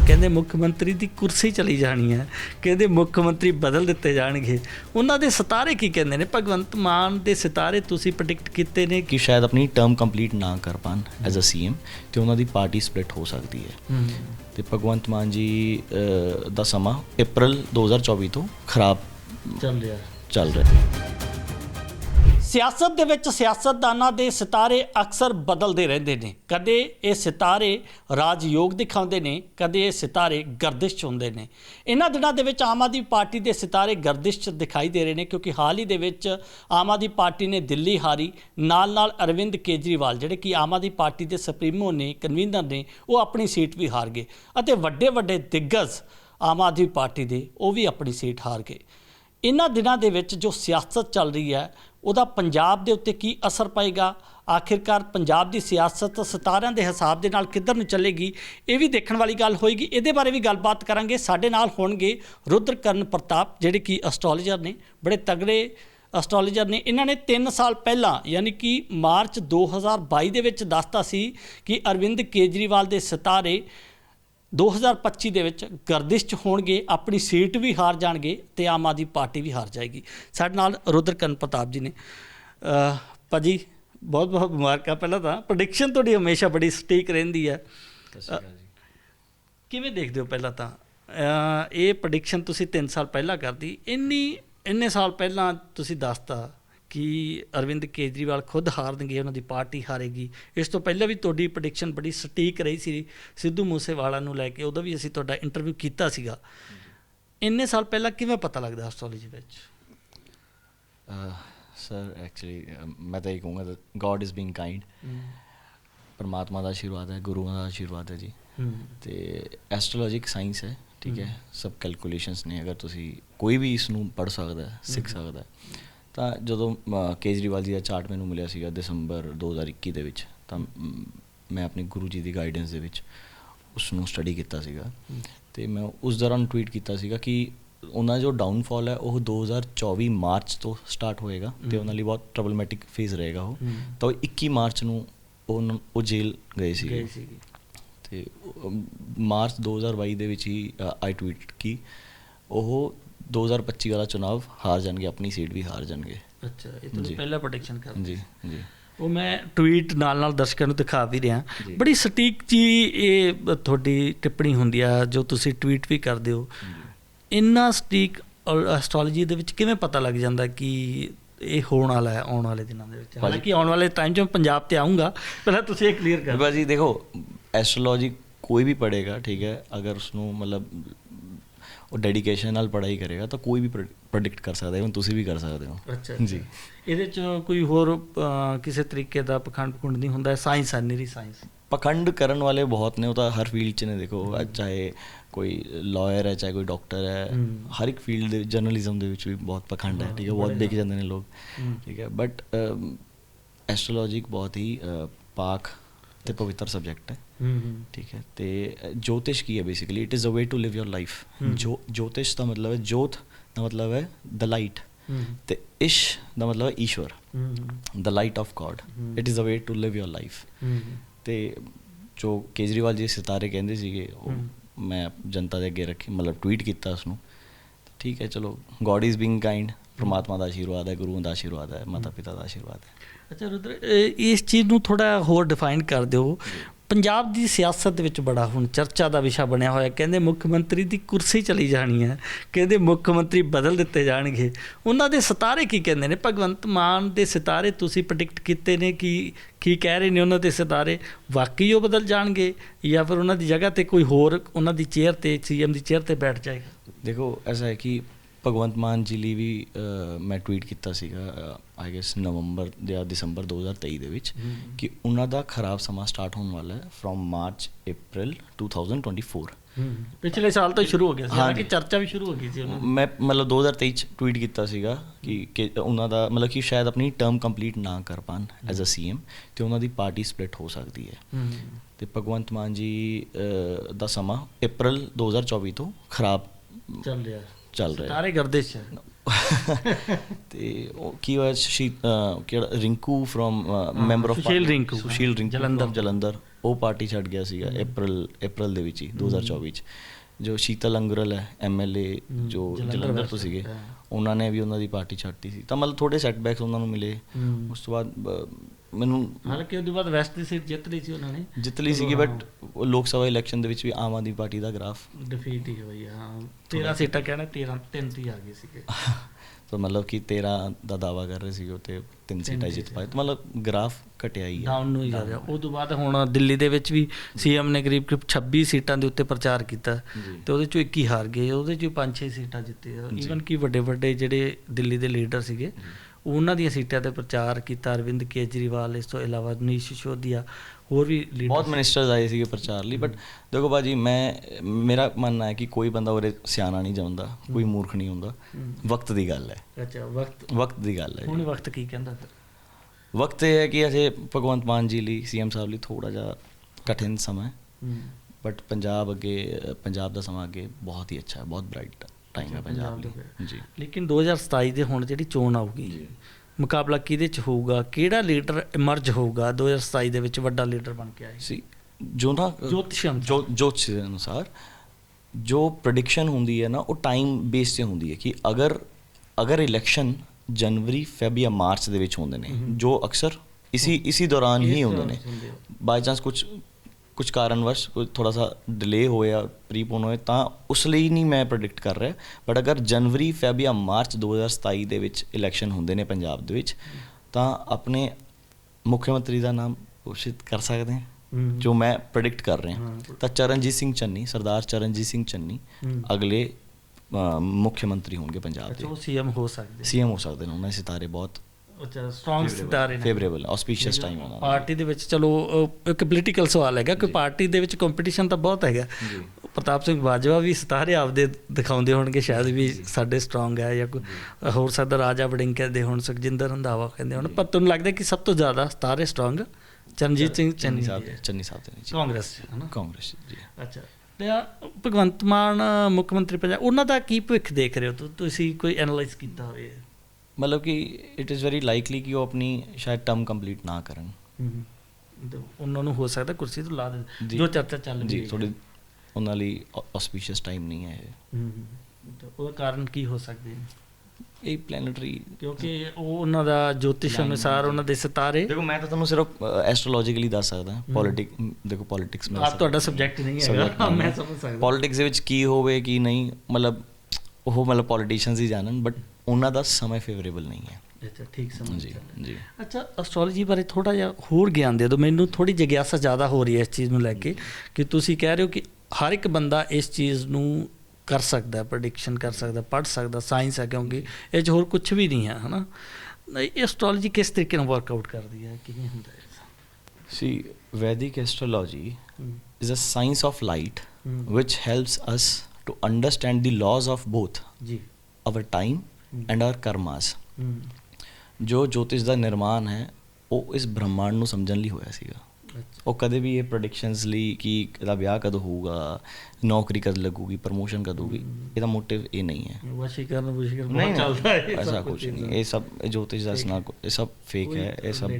ਕਹਿੰਦੇ ਮੁੱਖ ਮੰਤਰੀ ਦੀ ਕੁਰਸੀ ਚਲੀ ਜਾਣੀ ਹੈ ਕਹਿੰਦੇ ਮੁੱਖ ਮੰਤਰੀ ਬਦਲ ਦਿੱਤੇ ਜਾਣਗੇ। ਉਹਨਾਂ ਦੇ ਸਿਤਾਰੇ ਕੀ ਕਹਿੰਦੇ ਨੇ? ਭਗਵੰਤ ਮਾਨ ਦੇ ਸਿਤਾਰੇ ਤੁਸੀਂ ਪ੍ਰੈਡਿਕਟ ਕੀਤੇ ਨੇ? ਕਿ ਸ਼ਾਇਦ ਆਪਣੀ ਟਰਮ ਕੰਪਲੀਟ ਨਾ ਕਰ ਪਾਣ ਐਜ਼ ਅ ਸੀਐਮ ਤੇ ਉਹਨਾਂ ਦੀ ਪਾਰਟੀ ਸਪਲਿਟ ਹੋ ਸਕਦੀ ਹੈ। ਤੇ ਭਗਵੰਤ ਮਾਨ ਜੀ ਦਾ ਸਮਾਂ April 2024 ਤੋਂ ਖਰਾਬ ਚੱਲ ਰਿਹਾ। ਚੱਲ ਰਿਹਾ। ਸਿਆਸਤ ਦੇ ਵਿੱਚ ਸਿਆਸਤਦਾਨਾਂ ਦੇ ਸਿਤਾਰੇ ਅਕਸਰ ਬਦਲਦੇ ਰਹਿੰਦੇ ਨੇ। ਕਦੇ ਇਹ ਸਿਤਾਰੇ ਰਾਜਯੋਗ ਦਿਖਾਉਂਦੇ ਨੇ, ਕਦੇ ਇਹ ਸਿਤਾਰੇ ਗਰਦਿਸ਼ 'ਚ ਹੁੰਦੇ ਨੇ। ਇਹਨਾਂ ਦਿਨਾਂ ਦੇ ਵਿੱਚ ਆਮ ਆਦਮੀ ਪਾਰਟੀ ਦੇ ਸਿਤਾਰੇ ਗਰਦਿਸ਼ 'ਚ ਦਿਖਾਈ ਦੇ ਰਹੇ ਨੇ, ਕਿਉਂਕਿ ਹਾਲ ਹੀ ਦੇ ਵਿੱਚ ਆਮ ਆਦਮੀ ਪਾਰਟੀ ਨੇ ਦਿੱਲੀ ਹਾਰੀ, ਨਾਲ-ਨਾਲ ਅਰਵਿੰਦ ਕੇਜਰੀਵਾਲ, ਜਿਹੜੇ ਕਿ ਆਮ ਆਦਮੀ ਪਾਰਟੀ ਦੇ ਸੁਪਰੀਮੋ ਨੇ, ਕਨਵੀਨਰ ਨੇ, ਉਹ ਆਪਣੀ ਸੀਟ ਵੀ ਹਾਰ ਗਏ। ਅਤੇ ਵੱਡੇ-ਵੱਡੇ ਦਿੱਗਜ ਆਮ ਆਦਮੀ ਪਾਰਟੀ ਦੇ, ਉਹ ਵੀ ਆਪਣੀ ਸੀਟ ਹਾਰ ਗਏ। ਇਹਨਾਂ ਦਿਨਾਂ ਦੇ ਵਿੱਚ ਜੋ ਸਿਆਸਤ ਚੱਲ ਰਹੀ ਹੈ, ਉਹਦਾ ਪੰਜਾਬ ਦੇ ਉੱਤੇ ਕੀ ਅਸਰ ਪਏਗਾ? ਆਖਿਰਕਾਰ ਪੰਜਾਬ ਦੀ ਸਿਆਸਤ ਸਿਤਾਰਿਆਂ ਦੇ ਹਿਸਾਬ ਦੇ ਨਾਲ ਕਿੱਧਰ ਨੂੰ ਚੱਲੇਗੀ? ਇਹ ਵੀ ਦੇਖਣ ਵਾਲੀ ਗੱਲ ਹੋਏਗੀ। ਇਹਦੇ ਬਾਰੇ ਵੀ ਗੱਲਬਾਤ ਕਰਾਂਗੇ। ਸਾਡੇ ਨਾਲ ਹੋਣਗੇ ਰੁਦਰਕਰਨ ਪ੍ਰਤਾਪ, ਜਿਹੜੇ ਕਿ ਐਸਟ੍ਰੋਲੋਜਰ ਨੇ, ਬੜੇ ਤਗੜੇ ਐਸਟ੍ਰੋਲੋਜਰ ਨੇ। ਇਹਨਾਂ ਨੇ 3 ਸਾਲ ਪਹਿਲਾਂ, ਯਾਨੀ ਕਿ ਮਾਰਚ 2022 ਦੇ ਵਿੱਚ ਦੱਸਤਾ ਸੀ ਕਿ ਅਰਵਿੰਦ ਕੇਜਰੀਵਾਲ ਦੇ ਸਿਤਾਰੇ 2025 ਦੇ ਵਿੱਚ ਗਰਦਿਸ਼ ਚ ਹੋਣਗੇ ਆਪਣੀ ਸੀਟ ਵੀ ਹਾਰ ਜਾਣਗੇ ਤੇ ਆਮ ਆਦਮੀ ਪਾਰਟੀ ਵੀ ਹਾਰ ਜਾਏਗੀ। ਸਾਡੇ ਨਾਲ ਰੁਦਰਕਰਨ ਪ੍ਰਤਾਪ ਜੀ ਨੇ। ਭਾਜੀ ਬਹੁਤ ਬਹੁਤ ਮੁਬਾਰਕਾਂ ਪਹਿਲਾਂ ਤਾਂ। ਪ੍ਰੈਡਿਕਸ਼ਨ ਤੁਹਾਡੀ ਹਮੇਸ਼ਾ ਬੜੀ ਸਟੀਕ ਰਹਿੰਦੀ ਹੈ। ਕਿਵੇਂ ਦੇਖਦੇ ਹੋ ਪਹਿਲਾਂ ਤਾਂ? ਇਹ ਪ੍ਰੈਡਿਕਸ਼ਨ ਤੁਸੀਂ 3 ਸਾਲ ਪਹਿਲਾਂ ਕਰਦੀ ਇੰਨੀ ਇੰਨੇ ਸਾਲ ਪਹਿਲਾਂ ਤੁਸੀਂ ਦੱਸਤਾ ਕਿ ਅਰਵਿੰਦ ਕੇਜਰੀਵਾਲ ਖੁਦ ਹਾਰ ਦੇਣਗੇ ਉਹਨਾਂ ਦੀ ਪਾਰਟੀ ਹਾਰੇਗੀ। ਇਸ ਤੋਂ ਪਹਿਲਾਂ ਵੀ ਤੁਹਾਡੀ ਪ੍ਰੈਡਿਕਸ਼ਨ ਬੜੀ ਸਟੀਕ ਰਹੀ ਸੀ ਸਿੱਧੂ ਮੂਸੇਵਾਲਾ ਨੂੰ ਲੈ ਕੇ ਉਦੋਂ ਵੀ ਅਸੀਂ ਤੁਹਾਡਾ ਇੰਟਰਵਿਊ ਕੀਤਾ ਸੀਗਾ। ਇੰਨੇ ਸਾਲ ਪਹਿਲਾਂ ਕਿਵੇਂ ਪਤਾ ਲੱਗਦਾ ਐਸਟ੍ਰੋਲੋਜੀ ਵਿੱਚ? ਸਰ ਐਕਚੁਅਲੀ ਮੈਂ ਤਾਂ ਇਹ ਕਹੂੰਗਾ ਗੋਡ ਇਜ਼ ਬੀਇੰਗ ਕਾਈਂਡ ਪਰਮਾਤਮਾ ਦਾ ਆਸ਼ੀਰਵਾਦ ਹੈ ਗੁਰੂਆਂ ਦਾ ਆਸ਼ੀਰਵਾਦ ਹੈ ਜੀ। ਤੇ ਐਸਟ੍ਰੋਲੋਜੀ ਇੱਕ ਸਾਇੰਸ ਹੈ ਠੀਕ ਹੈ। ਸਭ ਕੈਲਕੂਲੇਸ਼ਨਸ ਨੇ ਅਗਰ ਤੁਸੀਂ ਕੋਈ ਵੀ ਇਸ ਨੂੰ ਪੜ ਸਕਦਾ ਹੈ ਸਿੱਖ ਸਕਦਾ ਹੈ। ਤਾਂ ਜਦੋਂ ਕੇਜਰੀਵਾਲ ਜੀ ਦਾ ਚਾਰਟ ਮੈਨੂੰ ਮਿਲਿਆ ਸੀਗਾ ਦਸੰਬਰ 2021 ਦੇ ਵਿੱਚ ਤਾਂ ਮ, ਆਪਣੇ ਗੁਰੂ ਜੀ ਦੀ ਗਾਈਡੈਂਸ ਦੇ ਵਿੱਚ ਉਸ ਨੂੰ ਸਟੱਡੀ ਕੀਤਾ ਸੀਗਾ। ਤੇ ਮੈਂ ਉਸ ਦੌਰਾਨ ਟਵੀਟ ਕੀਤਾ ਸੀਗਾ ਕਿ ਉਹਨਾਂ ਦਾ ਜੋ ਡਾਊਨਫਾਲ ਹੈ ਉਹ 2024 ਮਾਰਚ ਤੋਂ ਸਟਾਰਟ ਹੋਏਗਾ ਤੇ ਉਹਨਾਂ ਲਈ ਬਹੁਤ ਟਰਬਲਮੈਟਿਕ ਫੇਜ਼ ਰਹੇਗਾ ਉਹ। ਤਾਂ ਉਹ 21 ਮਾਰਚ ਨੂੰ ਉਹ ਉਹ ਜੇਲ੍ਹ ਗਏ ਸੀ ਗਏ ਸੀਗੇ। ਤੇ ਮਾਰਚ 2022 ਦੇ ਵਿੱਚ ਹੀ ਆਈ ਟਵੀਟ ਕੀ ਉਹ 2025 ਵਾਲਾ ਚੁਣਾਵ ਹਾਰ ਜਾਣਗੇ ਆਪਣੀ ਸੀਟ ਵੀ ਹਾਰ ਜਾਣਗੇ ਅੱਛਾ ਇਹ ਤੋਂ ਜੀ। ਪਹਿਲਾਂ ਪ੍ਰੈਡਿਕਸ਼ਨ ਕਰ ਜੀ ਜੀ ਉਹ ਮੈਂ ਟਵੀਟ ਨਾਲ ਨਾਲ ਦਰਸ਼ਕਾਂ ਨੂੰ ਦਿਖਾ ਵੀ ਰਿਹਾ। ਬੜੀ ਸਟੀਕ ਜੀ ਇਹ ਤੁਹਾਡੀ ਟਿੱਪਣੀ ਹੁੰਦੀ ਆ ਜੋ ਤੁਸੀਂ ਟਵੀਟ ਵੀ ਕਰਦੇ ਹੋ ਇੰਨਾ ਸਟੀਕ ਐਸਟ੍ਰੋਲੋਜੀ ਦੇ ਵਿੱਚ ਕਿਵੇਂ ਪਤਾ ਲੱਗ ਜਾਂਦਾ ਕਿ ਇਹ ਹੋਣ ਵਾਲਾ ਹੈ ਆਉਣ ਵਾਲੇ ਦਿਨਾਂ ਦੇ ਵਿੱਚ ਹਾਲਾਂਕਿ ਆਉਣ ਵਾਲੇ ਟਾਈਮ 'ਚ ਮੈਂ ਪੰਜਾਬ ਤੇ ਆਉਂਗਾ ਪਹਿਲਾਂ ਤੁਸੀਂ ਇਹ ਕਲੀਅਰ ਕਰ ਬਾਜੀ ਦੇਖੋ ਐਸਟ੍ਰੋਲੋਜੀ ਕੋਈ ਵੀ ਪੜ੍ਹੇਗਾ ਠੀਕ ਹੈ ਅਗਰ ਉਸ ਨੂੰ ਮਤਲਬ ਉਹ ਡੈਡੀਕੇਸ਼ਨ ਨਾਲ ਪੜ੍ਹਾਈ ਕਰੇਗਾ ਤਾਂ ਕੋਈ ਵੀ ਪ੍ਰੈਡਿਕਟ ਕਰ ਸਕਦਾ ਹੈ ਤੁਸੀਂ ਵੀ ਕਰ ਸਕਦੇ ਹੋ। ਅੱਛਾ ਜੀ। ਇਹਦੇ 'ਚ ਕੋਈ ਹੋਰ ਕਿਸੇ ਤਰੀਕੇ ਦਾ ਪਖੰਡ ਪਖੰਡ ਨਹੀਂ ਹੁੰਦਾ? ਸਾਇੰਸ ਹੈ ਨਿਰੀ ਸਾਇੰਸ ਪਖੰਡ ਕਰਨ ਵਾਲੇ ਬਹੁਤ ਨੇ ਉਹ ਤਾਂ ਹਰ ਫੀਲਡ 'ਚ ਨੇ ਦੇਖੋ ਚਾਹੇ ਕੋਈ ਲਾਇਰ ਹੈ ਚਾਹੇ ਕੋਈ ਡਾਕਟਰ ਹੈ। ਹਰ ਇੱਕ ਫੀਲਡ ਦੇ ਜਰਨਲਿਜ਼ਮ ਦੇ ਵਿੱਚ ਵੀ ਬਹੁਤ ਪਖੰਡ ਹੈ ਠੀਕ ਹੈ ਬਹੁਤ ਦੇਖ ਜਾਂਦੇ ਨੇ ਲੋਕ। ਠੀਕ ਹੈ ਬਟ ਐਸਟ੍ਰੋਲੋਜੀ ਬਹੁਤ ਹੀ ਪਾਕ ਤੇ ਪਵਿੱਤਰ ਸਬਜੈਕਟ ਹੈ। ਠੀਕ ਹੈ ਤੇ ਜੋਤਿਸ਼ ਕੀ ਹੈ basically it is a way to live your life. ਜੋ ਜੋਤਿਸ਼ ਦਾ ਮਤਲਬ ਹੈ ਜੋਤ ਦਾ ਮਤਲਬ ਹੈ ਦ ਲਾਈਟ ਤੇ ਇਸ਼ ਦਾ ਮਤਲਬ ਹੈ ਈਸ਼ਵਰ। The light of hmm. It is a way to live your life ਤੇ ਜੋ ਕੇਜਰੀਵਾਲ ਜੀ ਸਿਤਾਰੇ ਕਹਿੰਦੇ ਸੀਗੇ ਉਹ। ਮੈਂ ਜਨਤਾ ਦੇ ਅੱਗੇ ਰੱਖੀ ਮਤਲਬ ਟਵੀਟ ਕੀਤਾ ਉਸ ਨੂੰ ਠੀਕ ਹੈ ਚਲੋ ਗੋਡ ਇਜ਼ ਬੀਇੰਗ ਕਾਈਂਡ ਪ੍ਰਮਾਤਮਾ ਦਾ ਆਸ਼ੀਰਵਾਦ ਹੈ ਗੁਰੂਆਂ ਦਾ ਆਸ਼ੀਰਵਾਦ ਹੈ ਮਾਤਾ ਪਿਤਾ ਦਾ ਆਸ਼ੀਰਵਾਦ ਹੈ। ਅੱਛਾ ਰੁਦਰ ਇਸ ਚੀਜ਼ ਨੂੰ ਥੋੜਾ ਹੋਰ ਡਿਫਾਈਨ ਕਰ ਦਿਓ। ਪੰਜਾਬ ਦੀ ਸਿਆਸਤ ਦੇ ਵਿੱਚ ਬੜਾ ਹੁਣ ਚਰਚਾ ਦਾ ਵਿਸ਼ਾ ਬਣਿਆ ਹੋਇਆ, ਕਹਿੰਦੇ ਮੁੱਖ ਮੰਤਰੀ ਦੀ ਕੁਰਸੀ ਚਲੀ ਜਾਣੀ ਹੈ, ਕਹਿੰਦੇ ਮੁੱਖ ਮੰਤਰੀ ਬਦਲ ਦਿੱਤੇ ਜਾਣਗੇ। ਉਹਨਾਂ ਦੇ ਸਿਤਾਰੇ ਕੀ ਕਹਿੰਦੇ ਨੇ? ਭਗਵੰਤ ਮਾਨ ਦੇ ਸਿਤਾਰੇ ਤੁਸੀਂ ਪ੍ਰੈਡਿਕਟ ਕੀਤੇ ਨੇ ਕਿ ਕੀ ਕਹਿ ਰਹੇ ਨੇ ਉਹਨਾਂ ਦੇ ਸਿਤਾਰੇ? ਵਾਕਈ ਉਹ ਬਦਲ ਜਾਣਗੇ ਜਾਂ ਫਿਰ ਉਹਨਾਂ ਦੀ ਜਗ੍ਹਾ ਤੇ ਕੋਈ ਹੋਰ, ਉਹਨਾਂ ਦੀ ਚੇਅਰ ਤੇ ਸੀਐਮ ਦੀ ਚੇਅਰ ਤੇ ਬੈਠ ਜਾਏਗਾ? ਦੇਖੋ, ਐਸਾ ਹੈ ਕਿ ਭਗਵੰਤ ਮਾਨ ਜੀ ਲਈ ਵੀ ਮੈਂ ਟਵੀਟ ਕੀਤਾ ਸੀਗਾ ਆਈ ਗੈਸ ਨਵੰਬਰ ਜਾਂ ਦਸੰਬਰ 2023 ਦੇ ਵਿੱਚ ਕਿ ਉਹਨਾਂ ਦਾ ਖਰਾਬ ਸਮਾਂ ਸਟਾਰਟ ਹੋਣ ਵਾਲਾ ਹੈ ਫਰੋਮ ਮਾਰਚ ਅਪ੍ਰੈਲ 2024 ਪਿਛਲੇ ਸਾਲ ਤੋਂ ਸ਼ੁਰੂ ਹੋ ਗਿਆ ਸੀ ਹਾਲਾਂਕਿ। ਚਰਚਾ ਵੀ ਸ਼ੁਰੂ ਹੋ ਗਈ ਸੀ ਉਹਨਾਂ ਦੀ। ਮੈਂ ਮਤਲਬ 2023 ਚ ਟਵੀਟ ਕੀਤਾ ਸੀਗਾ ਕਿ ਕਿ ਉਹਨਾਂ ਦਾ ਮਤਲਬ ਕਿ ਸ਼ਾਇਦ ਆਪਣੀ ਟਰਮ ਕੰਪਲੀਟ ਨਾ ਕਰ ਪਾਣ ਐਜ਼ ਅ ਸੀਐਮ ਤੇ ਉਹਨਾਂ ਦੀ ਪਾਰਟੀ ਸਪਲਿਟ ਹੋ ਸਕਦੀ ਹੈ। ਤੇ ਭਗਵੰਤ ਮਾਨ ਜੀ ਦਾ ਸਮਾਂ ਅਪ੍ਰੈਲ 2024 ਤੋਂ ਖਰਾਬ ਚੱਲ ਰਿਹਾ। ਚੱਲ ਰਿਹਾ ਸਿਤਾਰੇ ਗਰਦਿਸ਼ ਹੈ ਤੇ ਉਹ ਕੀ ਹੋਇਆ? ਸ਼ੀ ਕਿਹੜਾ? Rinku from member of Sushil Rinku, Sushil Rinku Jalandhar. Jalandhar. ਉਹ ਪਾਰਟੀ ਛੱਡ ਗਿਆ ਸੀਗਾ ਅਪ੍ਰੈਲ ਅਪ੍ਰੈਲ ਦੇ ਵਿੱਚ ਹੀ 2024 ਚ। ਜੋ ਸ਼ੀਤਲ ਅੰਗਰਲ ਹੈ ਐਮਐਲਏ ਜੋ ਜਲੰਧਰ ਤੋਂ ਸੀਗੇ। ਉਹਨਾਂ ਨੇ ਵੀ ਉਹਨਾਂ ਦੀ ਪਾਰਟੀ ਛੱਡਤੀ ਸੀ। ਤਾਂ ਮਤਲਬ ਥੋੜੇ ਸੈਟਬੈਕਸ ਉਹਨਾਂ ਨੂੰ ਮਿਲੇ। ਉਸ ਤੋਂ ਬਾਅਦ ਮੈਨੂੰ ਹਾਲਾਂਕਿ ਉਹਦੇ ਬਾਅਦ ਵੈਸਟ ਦੀ ਸੀਟ ਜਿੱਤ ਲਈ ਸੀ ਉਹਨਾਂ ਨੇ। ਜਿੱਤ ਲਈ ਸੀਗੀ ਬਟ ਲੋਕ ਸਭਾ ਇਲੈਕਸ਼ਨ ਦੇ ਵਿੱਚ ਵੀ ਆਮ ਆਦਮੀ ਪਾਰਟੀ ਦਾ ਗ੍ਰਾਫ ਡਿਫੀਟ ਹੀ ਹੋਈ ਹਾਂ। 13 ਸੀਟਾਂ ਕਹਿਣਾ 13 ਤਿੰਨ ਤੇ ਆ ਗਏ ਸੀਗੇ। ਤਾਂ ਮਤਲਬ ਕਿ 13 ਦਾ ਦਾਵਾ ਕਰ ਰਹੇ ਸੀਗੇ ਉਹ ਤੇ ਤਿੰਨ ਸੀਟਾਂ ਜਿੱਤ ਪਾਏ। ਤਾਂ ਮਤਲਬ ਗ੍ਰਾਫ ਘਟਿਆ ਹੀ ਹੈ ਡਾਊਨ ਨੂੰ ਹੀ ਜਾ ਰਿਹਾ ਉਹ ਤੋਂ ਬਾਅਦ ਹੁਣ ਦਿੱਲੀ ਦੇ ਵਿੱਚ ਵੀ ਸੀਐਮ ਨੇ ਕਰੀਬ ਕਰੀਬ 26 ਸੀਟਾਂ ਦੇ ਉੱਤੇ ਪ੍ਰਚਾਰ ਕੀਤਾ। ਤੇ ਉਹਦੇ ਚੋਂ ਇੱਕ ਹੀ ਹਾਰ ਗਏ। ਉਹਦੇ ਚੋਂ 5-6 ਸੀਟਾਂ ਜਿੱਤੇ। ਈਵਨ ਕਿ ਵੱਡੇ ਵੱਡੇ ਜਿਹੜੇ ਦਿੱਲੀ ਦੇ ਲੀਡਰ ਸੀਗੇ ਉਹਨਾਂ ਦੀਆਂ ਸੀਟਾਂ ਤੇ ਪ੍ਰਚਾਰ ਕੀਤਾ। ਅਰਵਿੰਦ ਕੇਜਰੀਵਾਲ ਇਸ ਤੋਂ ਇਲਾਵਾ ਮਨੀਸ਼ ਸਿਸੋਦੀਆ ਹੋਰ ਵੀ ਬਹੁਤ ਮਿਨਿਸਟਰਸ ਆਏ ਸੀਗੇ ਪ੍ਰਚਾਰ ਲਈ ਬਟ ਦੇਖੋ ਬਾਜੀ ਮੈਂ ਮੇਰਾ ਮੰਨਣਾ ਹੈ ਕਿ ਕੋਈ ਬੰਦਾ ਉਹਰੇ ਸਿਆਣਾ ਨਹੀਂ ਜਾਂਦਾ ਕੋਈ ਮੂਰਖ ਨਹੀਂ ਹੁੰਦਾ। ਵਕਤ ਦੀ ਗੱਲ ਹੈ। ਅੱਛਾ ਵਕਤ। ਵਕਤ ਦੀ ਗੱਲ ਹੈ ਹੁਣ। ਵਕਤ ਕੀ ਕਹਿੰਦਾ ਫਿਰ? ਵਕਤ ਇਹ ਹੈ ਕਿ ਅਜੇ ਭਗਵੰਤ ਮਾਨ ਜੀ ਲਈ ਸੀਐਮ ਸਾਹਿਬ ਲਈ ਥੋੜਾ ਜਿਹਾ ਕਠਿਨ ਸਮਾਂ ਹੈ। ਹੂੰ। ਬਟ ਪੰਜਾਬ ਅੱਗੇ ਪੰਜਾਬ ਦਾ ਸਮਾਂ ਅੱਗੇ ਬਹੁਤ ਹੀ ਅੱਛਾ ਹੈ ਬਹੁਤ ਬ੍ਰਾਈਟ ਟਾਈਮ ਹੈ ਪੰਜਾਬ ਲਈ ਜੀ ਲੇਕਿਨ 2027 ਦੇ ਹੁਣ ਜਿਹੜੀ ਚੋਣ ਆਊਗੀ ਜੀ। ਮੁਕਾਬਲਾ ਕਿਹਦੇ ਚ ਹੋਊਗਾ ਕਿਹੜਾ ਲੀਡਰ ਇਮਰਜ ਹੋਊਗਾ 2027 ਦੇ ਵਿੱਚ ਵੱਡਾ ਲੀਡਰ ਬਣ ਕੇ ਆਏ ਸੀ ਜੋ ਨਾ ਜੋਤਿਸ਼ ਅਨੁਸਾਰ। ਜੋ ਜੋਤਿਸ਼ ਦੇ ਅਨੁਸਾਰ ਜੋ ਪ੍ਰੈਡਿਕਸ਼ਨ ਹੁੰਦੀ ਹੈ ਨਾ ਉਹ ਟਾਈਮ ਬੇਸ ਤੇ ਹੁੰਦੀ ਹੈ ਕਿ ਅਗਰ ਅਗਰ ਇਲੈਕਸ਼ਨ ਜਨਵਰੀ ਫੈਬ ਜਾਂ ਮਾਰਚ ਦੇ ਵਿੱਚ ਹੁੰਦੇ ਨੇ। ਜੋ ਅਕਸਰ ਇਸੀ ਇਸੀ ਦੌਰਾਨ ਹੀ ਹੁੰਦੇ ਨੇ। ਬਾਈ ਚਾਂਸ ਕੁਝ ਕੁਝ ਕਾਰਨਵਸ਼ ਕੋਈ ਥੋੜਾ ਸਾ ਡਿਲੇ ਹੋਇਆ ਪ੍ਰੀਪੋਨ ਹੋਏ ਤਾਂ ਉਸ ਲਈ ਨਹੀਂ ਮੈਂ ਪ੍ਰੈਡਿਕਟ ਕਰ ਰਿਹਾ ਬਟ ਅਗਰ ਜਨਵਰੀ ਫੈਬ ਜਾਂ ਮਾਰਚ 2027 ਦੇ ਵਿੱਚ ਇਲੈਕਸ਼ਨ ਹੁੰਦੇ ਨੇ ਪੰਜਾਬ ਦੇ ਵਿੱਚ ਤਾਂ ਆਪਣੇ ਮੁੱਖ ਮੰਤਰੀ ਦਾ ਨਾਮ ਘੋਸ਼ਿਤ ਕਰ ਸਕਦੇ ਹਾਂ। ਜੋ ਮੈਂ ਪ੍ਰੈਡਿਕਟ ਕਰ ਰਿਹਾ। ਤਾਂ ਚਰਨਜੀਤ ਸਿੰਘ ਚੰਨੀ ਸਰਦਾਰ ਚਰਨਜੀਤ ਸਿੰਘ ਚੰਨੀ। ਅਗਲੇ ਮੁੱਖ ਮੰਤਰੀ ਹੋਣਗੇ ਪੰਜਾਬ ਦੇ ਉਹ ਸੀਐਮ ਹੋ ਸਕਦੇ ਸੀਐਮ ਹੋ ਸਕਦੇ ਨੇ ਉਹਨਾਂ ਦੇ ਸਿਤਾਰੇ ਬਹੁਤ ਸਟਰੋਂਗ ਸਿਤਾਰੇ ਨੇ। ਫੇਵਰੇਬਲ ਆਸਪੀਸ਼ੀਅਸ ਟਾਈਮ ਉਹਨਾਂ ਦਾ। ਪਾਰਟੀ ਦੇ ਵਿੱਚ ਚਲੋ ਇੱਕ ਪੋਲੀਟੀਕਲ ਸਵਾਲ ਹੈਗਾ ਕਿ ਪਾਰਟੀ ਦੇ ਵਿੱਚ ਕੰਪੀਟੀਸ਼ਨ ਤਾਂ ਬਹੁਤ ਹੈਗਾ। ਜੀ। ਪ੍ਰਤਾਪ ਸਿੰਘ ਬਾਜਵਾ ਵੀ ਸਿਤਾਰੇ ਆਪਦੇ ਦਿਖਾਉਂਦੇ ਹੋਣਗੇ ਸ਼ਾਇਦ ਵੀ ਸਾਡੇ ਸਟਰੋਂਗ ਹੈ ਜਾਂ ਕੋਈ ਹੋਰ ਸਕਦਾ ਰਾਜਾ ਵੜਿੰਗ ਕਹਿੰਦੇ ਹੋਣ ਸੁਖਜਿੰਦਰ ਰੰਧਾਵਾ ਕਹਿੰਦੇ ਹੋਣ। ਪਰ ਤੁਹਾਨੂੰ ਲੱਗਦਾ ਕਿ ਸਭ ਤੋਂ ਜ਼ਿਆਦਾ ਸਿਤਾਰੇ ਸਟਰੋਂਗ ਚਰਨਜੀਤ ਸਿੰਘ ਚੰਨੀ ਸਾਹਿਬ। ਚੰਨੀ ਸਾਹਿਬ ਦੇ ਕਾਂਗਰਸ ਹਨਾ? ਕਾਂਗਰਸ ਜੀ। ਅੱਛਾ। ਤੇ ਭਗਵੰਤ ਮਾਨ ਮੁੱਖ ਮੰਤਰੀ ਪੰਜਾਬ ਉਹਨਾਂ ਦਾ ਕੀ ਭਵਿੱਖ ਦੇਖ ਰਹੇ ਹੋ ਤੁਸੀਂ ਕੋਈ ਐਨਾਲਾਈਜ਼ ਕੀਤਾ ਹੋਵੇ। ਮਤਲਬ ਕਿ ਇਟ ਇਜ਼ ਵੈਰੀ ਲਾਈਕਲੀ ਕਿ ਉਹ ਆਪਣੀ ਸ਼ਾਇਦ ਟਰਮ ਕੰਪਲੀਟ ਨਾ ਕਰਨ। ਤੇ ਉਹਨਾਂ ਨੂੰ ਹੋ ਸਕਦਾ ਕੁਰਸੀ ਤੋਂ ਲਾ ਦੇ ਜੀ। ਜੋ ਚਰਚਾ ਚੱਲ ਰਹੀ ਜੀ ਹੈ ਥੋੜੀ ਉਹਨਾਂ ਲਈ ਆਸਪੀਸ਼ੀਅਸ ਟਾਈਮ ਨਹੀਂ ਹੈ ਇਹ। ਹੂੰ ਤੇ ਉਹਦਾ ਕਾਰਨ ਕੀ ਹੋ ਸਕਦੇ ਨੇ ਇਹ ਪਲੈਨਟਰੀ ਕਿਉਂਕਿ ਉਹ ਉਹਨਾਂ ਦਾ ਜੋਤਿਸ਼ ਅਨੁਸਾਰ ਉਹਨਾਂ ਦੇ ਸਿਤਾਰੇ। ਦੇਖੋ ਮੈਂ ਤਾਂ ਤੁਹਾਨੂੰ ਸਿਰਫ ਐਸਟ੍ਰੋਲੋਜੀਕਲੀ ਦੱਸ ਸਕਦਾ। ਪੋਲਿਟਿਕ ਦੇਖੋ ਪੋਲਿਟਿਕਸ ਆ ਤੁਹਾਡਾ ਸਬਜੈਕਟ ਨਹੀਂ ਹੈਗਾ। ਮੈਂ ਸਮਝ ਸਕਦਾ। ਪੋਲਿਟਿਕਸ ਦੇ ਵਿੱਚ ਕੀ ਹੋਵੇ ਕੀ ਨਹੀਂ ਮਤਲਬ ਉਹ ਮਤਲਬ ਪੋਲੀਟੀਸ਼ੀਅਨਸ ਹੀ ਜਾਣਨ ਬਟ ਉਹਨਾਂ ਦਾ ਸਮਾਂ ਫੇਵਰੇਬਲ ਨਹੀਂ ਹੈ। ਅੱਛਾ ਠੀਕ ਸਮਝ ਜੀ ਗਿਆ ਜੀ। ਅੱਛਾ ਐਸਟ੍ਰੋਲੋਜੀ ਬਾਰੇ ਥੋੜਾ ਜਿਹਾ ਹੋਰ ਗਿਆਨ ਦੇ ਦਿਓ। ਮੈਨੂੰ ਥੋੜੀ ਜਿਗਿਆਸਾ ਜ਼ਿਆਦਾ ਹੋ ਰਹੀ ਹੈ ਇਸ ਚੀਜ਼ ਨੂੰ ਲੈ ਕੇ ਕਿ ਤੁਸੀਂ ਕਹਿ ਰਹੇ ਹੋ ਕਿ ਹਰ ਇੱਕ ਬੰਦਾ ਇਸ ਚੀਜ਼ ਨੂੰ ਕਰ ਸਕਦਾ ਹੈ ਪ੍ਰੈਡਿਕਸ਼ਨ ਕਰ ਸਕਦਾ ਪੜ ਸਕਦਾ ਸਾਇੰਸ ਹੈ ਕਿਉਂਕਿ ਇਹ 'ਚ ਹੋਰ ਕੁਝ ਵੀ ਨਹੀਂ ਹੈ ਹਨਾ? ਇਹ ਐਸਟ੍ਰੋਲੋਜੀ ਕਿਸ ਤਰੀਕੇ ਨਾਲ ਵਰਕਆਊਟ ਕਰਦੀ ਹੈ? ਕਿਵੇਂ ਹੁੰਦਾ ਹੈ ਸੀ Vedic astrology a science of light Hmm. which helps us to understand the laws of both ਜੀ। our time Our karmas hmm, ਜੋ ਜੋਤਿਸ਼ ਦਾ ਨਿਰਮਾਣ ਹੈ ਉਹ ਇਸ ਬ੍ਰਹਮਾਂਡ ਨੂੰ ਸਮਝਣ ਲਈ ਹੋਇਆ ਸੀਗਾ। ਉਹ ਕਦੇ ਵੀ ਇਹ ਪ੍ਰੈਡਿਕਸ਼ਨਸ ਲਈ ਕਿ ਇਹਦਾ ਵਿਆਹ ਕਦੋਂ ਹੋਊਗਾ ਨੌਕਰੀ ਕਦ ਲੱਗੂਗੀ ਪ੍ਰਮੋਸ਼ਨ ਕਦ ਹੋਊਗੀ ਇਹਦਾ ਮੋਟਿਵ ਇਹ ਨਹੀਂ ਹੈ। ਵਸ਼ੀਕਰਨ ਵਸ਼ੀਕਰਨ ਨਹੀਂ ਬਹੁਤ ਚੱਲਦਾ ਹੈ ਐਸਾ ਸਭ ਕੁਝ। ਨਹੀਂ। ਇਹ ਸਭ ਜੋਤਿਸ਼ ਦਾ ਸਨਾ ਇਹ ਸਭ ਫੇਕ ਹੈ। ਇਹ ਸਭ।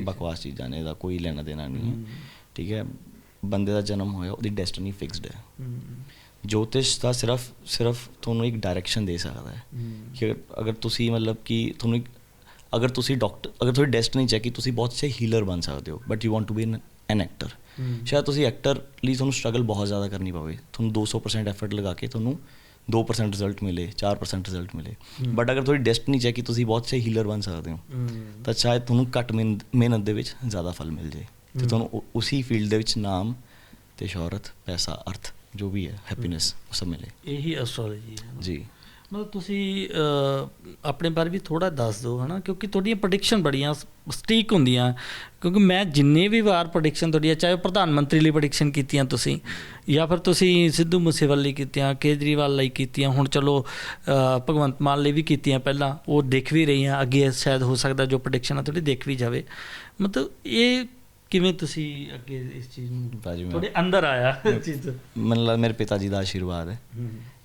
ਬਕਵਾਸ ਚੀਜ਼ਾਂ ਨੇ ਇਹਦਾ ਕੋਈ ਲੈਣਾ ਦੇਣਾ ਨਹੀਂ ਹੈ। ਠੀਕ ਹੈ? ਬੰਦੇ ਦਾ ਜਨਮ ਹੋਇਆ ਉਹਦੀ ਡੈਸਟੀਨੀ ਫਿਕਸਡ ਹੈ। ਹਮ, ਜੋਤਿਸ਼ ਦਾ ਸਿਰਫ ਸਿਰਫ ਤੁਹਾਨੂੰ ਇੱਕ ਡਾਇਰੈਕਸ਼ਨ ਦੇ ਸਕਦਾ ਹੈ। ਕਿ ਅਗਰ- ਤੁਸੀਂ ਮਤਲਬ ਕਿ ਤੁਹਾਨੂੰ ਅਗਰ ਤੁਸੀਂ ਡਾਕਟਰ ਅਗਰ ਤੁਹਾਡੀ ਡੈਸਟੀਨੀ ਚ ਹੈ ਕਿ ਤੁਸੀਂ ਬਹੁਤ ਅੱਛੇ ਹੀਲਰ ਬਣ ਸਕਦੇ ਹੋ but you want to be an actor ਸ਼ਾਇਦ ਤੁਸੀਂ ਐਕਟਰ ਲਈ ਤੁਹਾਨੂੰ ਸਟਰਗਲ ਬਹੁਤ ਜ਼ਿਆਦਾ ਕਰਨੀ ਪਵੇ। ਤੁਹਾਨੂੰ 200% ਐਫਰਟ ਲਗਾ ਕੇ ਤੁਹਾਨੂੰ 2% ਰਿਜ਼ਲਟ ਮਿਲੇ 4% ਰਿਜ਼ਲਟ ਮਿਲੇ। ਬਟ ਅਗਰ ਤੁਹਾਡੀ ਡੈਸਟਨੀ ਚ ਹੈ ਕਿ ਤੁਸੀਂ ਬਹੁਤ ਸੇ ਹੀਲਰ ਬਣ ਸਕਦੇ ਹੋ ਤਾਂ ਸ਼ਾਇਦ ਤੁਹਾਨੂੰ ਘੱਟ ਮਿਹਨ- ਮਿਹਨਤ ਦੇ ਵਿੱਚ ਜ਼ਿਆਦਾ ਫਲ ਮਿਲ ਜੇ ਤੇ ਤੁਹਾਨੂੰ ਉਸੀ ਫੀਲਡ ਦੇ ਵਿੱਚ ਨਾਮ ਤੇ ਸ਼ੌਹਰਤ ਪੈਸਾ ਅਰਥ ਜੋ ਵੀ ਹੈ ਹੈਪੀਨੈਸ ਉਹ ਸਭ ਮਿਲੇ। ਇਹੀ ਐਸਟ੍ਰੋਲੋਜੀ ਹੈ ਜੀ। ਮਤਲਬ ਤੁਸੀਂ ਆਪਣੇ ਬਾਰੇ ਵੀ ਥੋੜਾ ਦੱਸ ਦਿਓ ਹਨਾ ਕਿਉਂਕਿ ਤੁਹਾਡੀਆਂ ਪ੍ਰੈਡਿਕਸ਼ਨ ਬੜੀਆਂ ਸਟੀਕ ਹੁੰਦੀਆਂ। ਕਿਉਂਕਿ ਮੈਂ ਜਿੰਨੇ ਵੀ ਵਾਰ ਪ੍ਰੈਡਿਕਸ਼ਨ ਤੁਹਾਡੀਆਂ ਚਾਹੇ ਪ੍ਰਧਾਨ ਮੰਤਰੀ ਲਈ ਪ੍ਰੈਡਿਕਸ਼ਨ ਕੀਤੀਆਂ ਤੁਸੀਂ ਜਾਂ ਫਿਰ ਤੁਸੀਂ ਸਿੱਧੂ ਮੂਸੇਵਾਲੇ ਲਈ ਕੀਤੀਆਂ ਕੇਜਰੀਵਾਲ ਲਈ ਕੀਤੀਆਂ ਹੁਣ ਚਲੋ ਭਗਵੰਤ ਮਾਨ ਲਈ ਵੀ ਕੀਤੀਆਂ ਪਹਿਲਾਂ ਉਹ ਦੇਖ ਵੀ ਰਹੀਆਂ ਅੱਗੇ ਸ਼ਾਇਦ ਹੋ ਸਕਦਾ ਜੋ ਪ੍ਰੈਡਿਕਸ਼ਨ ਆ ਤੁਹਾਡੀ ਦੇਖ ਵੀ ਜਾਵੇ। ਮਤਲਬ ਇਹ ਕਿਵੇਂ ਤੁਸੀਂ ਅੱਗੇ ਇਸ ਚੀਜ਼ ਨੂੰ ਭਾਜੀ ਮੈਂ ਤੁਹਾਡੇ ਅੰਦਰ ਆਇਆ ਚੀਜ਼ ਮੈਨੂੰ ਲੱਗਦਾ ਮੇਰੇ ਪਿਤਾ ਜੀ ਦਾ ਆਸ਼ੀਰਵਾਦ ਹੈ।